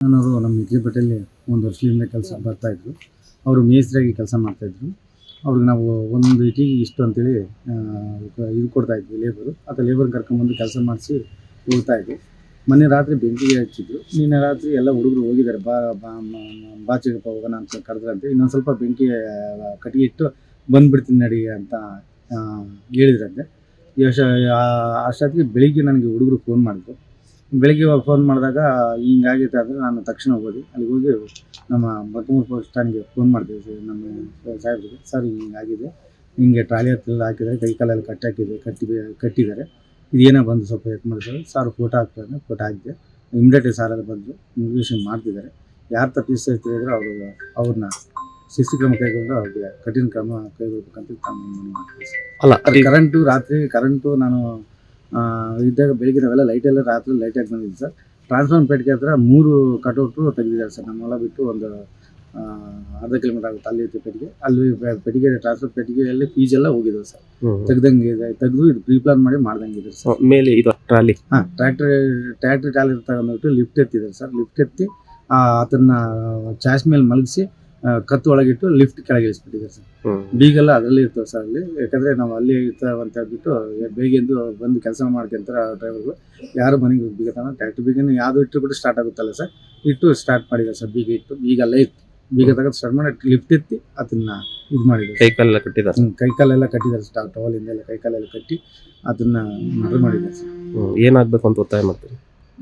ನನ್ನವರು ನಮ್ಮ ಮಿತ್ರಿಪೇಟೆಯಲ್ಲಿ ಒಂದು ವರ್ಷದಿಂದ ಕೆಲಸ ಬರ್ತಾಯಿದ್ರು ಅವರು ಮೇಸ್ತ್ರಿಯಾಗಿ ಕೆಲಸ ಮಾಡ್ತಾಯಿದ್ರು ಅವ್ರಿಗೆ ನಾವು ಒಂದು ಇಟಿಗೆ ಇಷ್ಟು ಅಂತೇಳಿ ಇದು ಕೊಡ್ತಾಯಿದ್ವಿ ಲೇಬರು ಅಥವಾ ಲೇಬರ್ ಕರ್ಕೊಂಬಂದು ಕೆಲಸ ಮಾಡಿಸಿ ಹೋಗ್ತಾಯಿದ್ವಿ ಮೊನ್ನೆ ರಾತ್ರಿ ಬೆಂಕಿಗೆ ಹಚ್ಚಿದ್ರು. ನಿನ್ನೆ ರಾತ್ರಿ ಎಲ್ಲ ಹುಡುಗರು ಹೋಗಿದ್ದಾರೆ. ಬಾ ಬಾಚಿಗಪ್ಪ ಹೋಗೋಣ ಅಂತ ಕರೆದ್ರಂತೆ ಇನ್ನೊಂದು ಸ್ವಲ್ಪ ಬೆಂಕಿ ಕಟ್ಟಿಗೆ ಇಟ್ಟು ಬಂದ್ಬಿಡ್ತೀನಿ ನಡಿ ಅಂತ ಹೇಳಿದ್ರಂತೆ ಅಷ್ಟೊತ್ತಿಗೆ ಬೆಳಿಗ್ಗೆ ನನಗೆ ಹುಡುಗರು ಫೋನ್ ಮಾಡಿದ್ರು. ಬೆಳಿಗ್ಗೆ ಫೋನ್ ಮಾಡಿದಾಗ ಹಿಂಗಾಗಿತ್ತು ಅಂದರೆ ನಾನು ತಕ್ಷಣ ಹೋಗೋದು. ಅಲ್ಲಿಗೆ ಹೋಗಿ ನಮ್ಮ ಬತ್ತಮೂರು ಪೊಲೀಸ್ ಸ್ಟ್ಯಾಂಡ್ಗೆ ಫೋನ್ ಮಾಡ್ತೀವಿ ಸರ್ ನಮ್ಮ ಸಾಹೇಬ್ರಿಗೆ ಸರ್ ಹಿಂಗಾಗಿದೆ ಹಿಂಗೆ ಟ್ರಾಲಿ ಹತ್ತಿರ ಹಾಕಿದ್ದಾರೆ ಕೈ ಕಾಲಲ್ಲಿ ಕಟ್ಟಿ ಹಾಕಿದೆ ಕಟ್ಟಿ ಕಟ್ಟಿದ್ದಾರೆ. ಇದೇನೋ ಬಂದು ಸ್ವಲ್ಪ ಎತ್ ಮಾಡಿ ಸರ್. ಸರ್ ಫೋಟೋ ಹಾಕ್ತಾರೆ ಫೋಟೋ ಹಾಕಿದೆ ಇಮಿಡಿಯೇಟ್ಲಿ ಸಾರೆಲ್ಲ ಬಂದು ಇನ್ವೆಸ್ಟಿಗೇಷನ್ ಮಾಡ್ತಿದ್ದಾರೆ. ಯಾರು ತಪ್ಪಿಸ್ತಿದ್ರು ಅವರು ಅವ್ರನ್ನ ಶಿಸ್ತು ಕ್ರಮ ಕೈಗೊಂಡು ಅವ್ರಿಗೆ ಕಠಿಣ ಕ್ರಮ ಕೈಗೊಳ್ಬೇಕಂತ ಅಲ್ಲ ಕರೆಂಟು ರಾತ್ರಿ ಕರೆಂಟು ನಾನು ಇದ್ದಾಗ ಬೆಳಿಗ್ಗೆ ನಾವೆಲ್ಲ ಲೈಟೆಲ್ಲ ಎಲ್ಲ ರಾತ್ರಿ ಲೈಟ್ ಹಾಕಿ ಬಂದಿದ್ದು ಸರ್ ಟ್ರಾನ್ಸ್ಫಾರ್ಮ್ ಪೇಟ್ಗೆ ಹತ್ರ ಮೂರು ಕಟೌಟು ತೆಗೆದಿದ್ದಾರೆ ಸರ್ ನಮ್ಮ ಹೊಲ ಬಿಟ್ಟು ಒಂದು ಅರ್ಧ ಕಿಲೋಮೀಟರ್ ಆಗುತ್ತೆ ಅಲ್ಲಿ ಇತ್ತು ಪೆಟ್ಟಿಗೆ. ಅಲ್ಲಿ ಪೆಟ್ಟಿಗೆ ಟ್ರಾನ್ಸ್ಫರ್ ಪೆಟ್ಟಿಗೆಯಲ್ಲಿ ಫೀಸ್ ಎಲ್ಲ ಹೋಗಿದ್ದಾವೆ ಸರ್. ತೆಗ್ದಂಗೆ ಇದೆ. ತೆಗೆದು ಇದು ಪ್ರೀ ಪ್ಲಾನ್ ಮಾಡಿ ಮಾಡ್ದಂಗಿದೆ ಸರ್ ಮೇಲೆ ಇದು ಟ್ರಾಲಿ. ಹಾಂ ಟ್ರ್ಯಾಕ್ಟರ್ ಟ್ರ್ಯಾಕ್ಟರ್ ಟ್ರಾಲಿ ತಗೊಂಡ್ಬಿಟ್ಟು ಲಿಫ್ಟ್ ಎತ್ತಿದ್ದಾರೆ ಸರ್ ಲಿಫ್ಟ್ ಎತ್ತಿ ಅದನ್ನ ಚಾಸ್ ಮೇಲೆ ಮಲಗಿಸಿ ಕತ್ತು ಒಳಗಿಟ್ಟು ಲಿಫ್ಟ್ ಕೆಳಗೆ ಇಳಿಸ್ಬಿಟ್ಟಿದ್ದಾರೆ ಸರ್. ಬೀಗೆಲ್ಲ ಅದರಲ್ಲಿ ಇರ್ತವೆ ಸರ್ ಅಲ್ಲಿ. ಯಾಕಂದರೆ ನಾವು ಅಲ್ಲಿ ಅಂತ ಹೇಳ್ಬಿಟ್ಟು ಬೇಗೆಂದು ಬಂದು ಕೆಲಸ ಮಾಡ್ಕೊಂತಾರೆ ಡ್ರೈವರ್ಗಳು ಯಾರು ಮನೆಗೆ ಬೀಗ ತಾನ ಟ್ಯಾಕ್ಟ್ರಿ ಬೀಗನ ಯಾವುದು ಇಟ್ಟು ಬಿಟ್ಟು ಸ್ಟಾರ್ಟ್ ಆಗುತ್ತಲ್ಲ ಸರ್. ಇಟ್ಟು ಸ್ಟಾರ್ಟ್ ಮಾಡಿದ್ದಾರೆ ಸರ್ ಬೀಗ ಇಟ್ಟು. ಬೀಗ ಅಲ್ಲೇ ಇತ್ತು. ಬೀಗ ತಗೊಂಡು ಸ್ಟಾರ್ಟ್ ಮಾಡಿ ಲಿಫ್ಟ್ ಎತ್ತಿ ಅದನ್ನ ಇದು ಮಾಡಿದ್ರು ಕೈಕಾಲೆಲ್ಲ ಕಟ್ಟಿದ್ದಾರೆ ಹ್ಮ್, ಕೈ ಕಾಲೆಲ್ಲ ಕಟ್ಟಿದ್ದಾರೆ ಸ್ಟಾರ್ಟ್ ಟವಲಿಂದ ಎಲ್ಲ ಕೈ ಕಾಲೆಲ್ಲ ಕಟ್ಟಿ ಅದನ್ನ ಮರ್ಡರ್ ಮಾಡಿದ್ದಾರೆ ಸರ್. ಏನಾಗಬೇಕು ಏನಾಗ್ಬೇಕು ಅಂತ ಒತ್ತಾಯ ಮಾಡ್ತೀರಿ?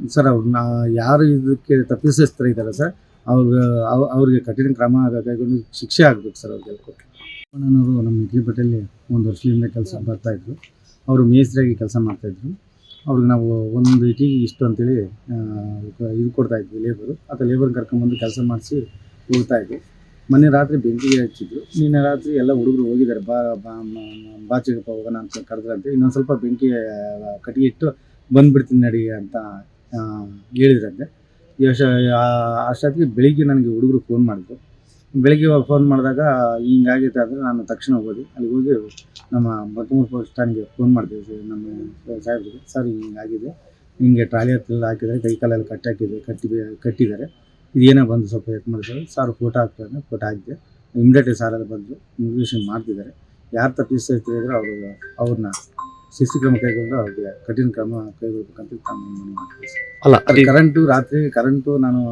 ಸರ್ ಅವ್ರನ್ನ ಯಾರು ಇದಕ್ಕೆ ತಪ್ಪಿಸ್ತರ ಇದ್ದಾರೆ ಸರ್. ಅವ್ರಿಗೆ ಅವ್- ಅವ್ರಿಗೆ ಕಠಿಣ ಕ್ರಮ ಕೈಗೊಂಡು ಶಿಕ್ಷೆ ಆಗಬೇಕು ಸರ್ ಅವ್ರಿಗೆ ಅಣ್ಣನವರು ನಮ್ಮ ಇಡ್ಲಿಪಟ್ಟೆಯಲ್ಲಿ ಒಂದು ವರ್ಷದಿಂದ ಕೆಲಸ ಬರ್ತಾಯಿದ್ರು ಅವರು ಮೇಸ್ತ್ರಿಯಾಗಿ ಕೆಲಸ ಮಾಡ್ತಾಯಿದ್ರು ಅವ್ರಿಗೆ ನಾವು ಒಂದು ಇಟಿಗೆ ಇಷ್ಟು ಅಂತೇಳಿ ಇದು ಕೊಡ್ತಾಯಿದ್ವಿ ಲೇಬರು ಅಥವಾ ಲೇಬರ್ ಕರ್ಕೊಂಬಂದು ಕೆಲಸ ಮಾಡಿಸಿ ಹೋಗ್ತಾಯಿದ್ವಿ ಮೊನ್ನೆ ರಾತ್ರಿ ಬೆಂಕಿಗೆ ಹಚ್ಚಿದ್ರು. ನಿನ್ನೆ ರಾತ್ರಿ ಎಲ್ಲ ಹುಡುಗರು ಹೋಗಿದ್ದಾರೆ. ಬಾ ಬಾ ಹೋಗೋಣ ಅಂತ ಕರೆದ್ರಂತೆ ಇನ್ನೊಂದು ಸ್ವಲ್ಪ ಬೆಂಕಿ ಕಟ್ಟಿಗೆ ಇಟ್ಟು ಬಂದುಬಿಡ್ತೀನಿ ನಡಿ ಅಂತ ಹೇಳಿದ್ರಂತೆ. ಯಶ ಅಷ್ಟೊತ್ತಿಗೆ ಬೆಳಿಗ್ಗೆ ನನಗೆ ಹುಡುಗರು ಫೋನ್ ಮಾಡಿದ್ರು. ಬೆಳಿಗ್ಗೆ ಫೋನ್ ಮಾಡಿದಾಗ ಹಿಂಗಾಗಿತ್ತು ಅಂದರೆ ನಾನು ತಕ್ಷಣ ಹೋಗೋದು ಅಲ್ಲಿಗೆ ಹೋಗಿ ನಮ್ಮ ಬಕ್ಕಮೂರು ಪೋಸ್ಟ್ ಸ್ಟ್ಯಾಂಡ್ಗೆ ಫೋನ್ ಮಾಡ್ತೀವಿ ಸರ್, ನಮ್ಮ ಸಾಹೇಬ್ರಿಗೆ, ಸರ್, ಹಿಂಗಾಗಿದೆ. ಹಿಂಗೆ ಟ್ರಾಲಿ ಹತ್ತಿರ ಹಾಕಿದ್ದಾರೆ. ಕೈ ಕಾಲೆಲ್ಲ ಕಟ್ಟಾಕಿದೆ ಕಟ್ಟಿ, ಕಟ್ಟಿದ್ದಾರೆ. ಇದೇನೋ ಬಂದು ಸ್ವಲ್ಪ ಎತ್ ಮಾಡ್ತಾರೆ ಸರ್. ಫೋಟೋ ಹಾಕ್ತಾರೆ ಫೋಟೋ ಹಾಕಿದೆ ಇಮಿಡಿಯೇಟ್ಲಿ ಸಾರೆಲ್ಲ ಬಂದರು ಇನ್ವೆಸ್ಟಿಗೇಷನ್ ಮಾಡ್ತಿದ್ದಾರೆ. ಯಾರು ತಪ್ಪಿಸ್ತಿದ್ರೆ ಅವರು, ಅವ್ರನ್ನ ಶಿಸ್ತು ಕ್ರಮ ಕೈಗೊಂಡು ಅವ್ರಿಗೆ ಕಠಿಣ ಕ್ರಮ ಕೈಗೊಳ್ಬೇಕಂತ ತಾನು ಮನವಿ ಮಾಡ್ತೀನಿ ಸರ್ ಅಲ್ಲ ಅದು ಕರೆಂಟು ರಾತ್ರಿ ಕರೆಂಟು ನಾನು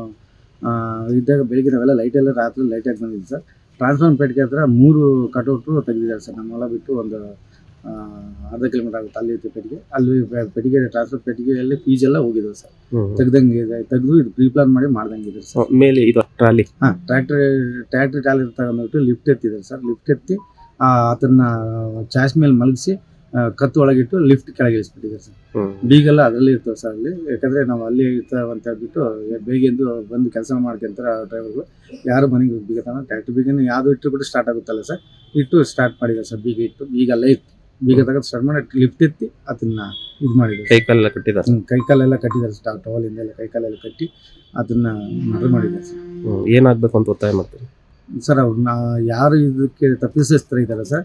ಆ, ಇದ್ದಾಗ ಬೆಳಿಗ್ಗೆ ನಾವೆಲ್ಲ ಲೈಟ್ ಎಲ್ಲ ರಾತ್ರಿ ಲೈಟ್ ಆಗಿ ಬಂದಿದ್ದೀವಿ ಸರ್. ಟ್ರಾನ್ಸ್ಫಾರ್ಮ್ ಪೇಟ್ಗೆ ಹತ್ರ ಮೂರು ಕಟೌಟು ತೆಗೆದಿದ್ದಾರೆ ಸರ್. ನಮ್ಮ ಹೊಲ ಬಿಟ್ಟು ಒಂದು ಆ, ಅರ್ಧ ಕಿಲೋಮೀಟರ್ ಆಗುತ್ತೆ ಅಲ್ಲಿ ಇತ್ತು ಪೆಟ್ಟಿಗೆ. ಅಲ್ಲಿ ಪೆ- ಪೆಟ್ಟಿಗೆ ಟ್ರಾನ್ಸ್ಫರ್ ಪೆಟ್ಟಿಗೆಯಲ್ಲಿ ಫೀಸ್ ಎಲ್ಲ ಸರ್. ತೆಗ್ದಂಗೆ ಇದೆ. ತೆಗೆದು ಇದು ಪ್ರೀ ಪ್ಲಾನ್ ಮಾಡಿ ಮಾಡ್ದಂಗಿದೆ ಸರ್. ಮೇಲೆ ಇದು ಟ್ರಾಲಿ. ಹಾಂ ಟ್ರ್ಯಾಕ್ಟರ್ ಟ್ರ್ಯಾಕ್ಟರ್ ಟ್ರಾಲಿ ತಗೊಂಡ್ಬಿಟ್ಟು ಲಿಫ್ಟ್ ಎತ್ತಿದ್ದಾರೆ ಸರ್. ಲಿಫ್ಟ್ ಎತ್ತಿ ಆ, ಅದನ್ನ ಚಾಸ್ ಮೇಲೆ ಮಲಗಿಸಿ ಕತ್ತು ಒಳಗಿಟ್ಟು ಲಿಫ್ಟ್ ಕೆಳಗೆ ಇಳಿಸ್ಬಿಟ್ಟಿದ್ದಾರೆ ಸರ್. ಬೀಗೆಲ್ಲ ಅದರಲ್ಲಿ ಇರ್ತವೆ ಸರ್ ಅಲ್ಲಿ. ಯಾಕಂದ್ರೆ ನಾವು ಅಲ್ಲಿ ಇರ್ತಾವಂತ ಅಂತ ಹೇಳ್ಬಿಟ್ಟು ಬೇಗೆಂದು ಬಂದು ಕೆಲಸ ಮಾಡ್ಕೊಂತಾರೆ ಡ್ರೈವರ್ಗಳು ಯಾರು ಮನೆಗೆ ಬೀಗತಾನ ಟ್ಯಾಕ್ಟ್ರಿ ಬೀಗನ ಯಾವುದು ಇಟ್ಟು ಕೂಡ ಸ್ಟಾರ್ಟ್ ಆಗುತ್ತಲ್ಲ ಸರ್. ಇಟ್ಟು ಸ್ಟಾರ್ಟ್ ಮಾಡಿದ್ದಾರೆ ಸರ್ ಬೀಗ ಇಟ್ಟು. ಬೀಗ ಅಲ್ಲೇ ಇತ್ತು. ಬೀಗ ತಗೊಂಡು ಸ್ಟಾರ್ಟ್ ಮಾಡಿ ಲಿಫ್ಟ್ ಎತ್ತಿ ಅದನ್ನ ಇದು ಮಾಡಿದ್ರು ಕೈಕಾಲೆಲ್ಲ ಕಟ್ಟಿದ್ದಾರೆ ಕೈಕಾಲೆಲ್ಲ ಕಟ್ಟಿದ್ದಾರೆ ಸರ್. ಟವಲಿಂದ ಎಲ್ಲ ಕೈಕಾಲೆಲ್ಲ ಕಟ್ಟಿ ಅದನ್ನ ಮರ್ಡರ್ ಮಾಡಿದ್ದಾರೆ ಸರ್. ಏನಾಗಬೇಕು ಅಂತ ಒತ್ತಾಯ ಮಾಡ್ತೀರಿ? ಸರ್ ನಾ ಯಾರು ಇದಕ್ಕೆ ತಪ್ಪಿಸ್ತಾರೆ ಇದ್ದಾರೆ ಸರ್?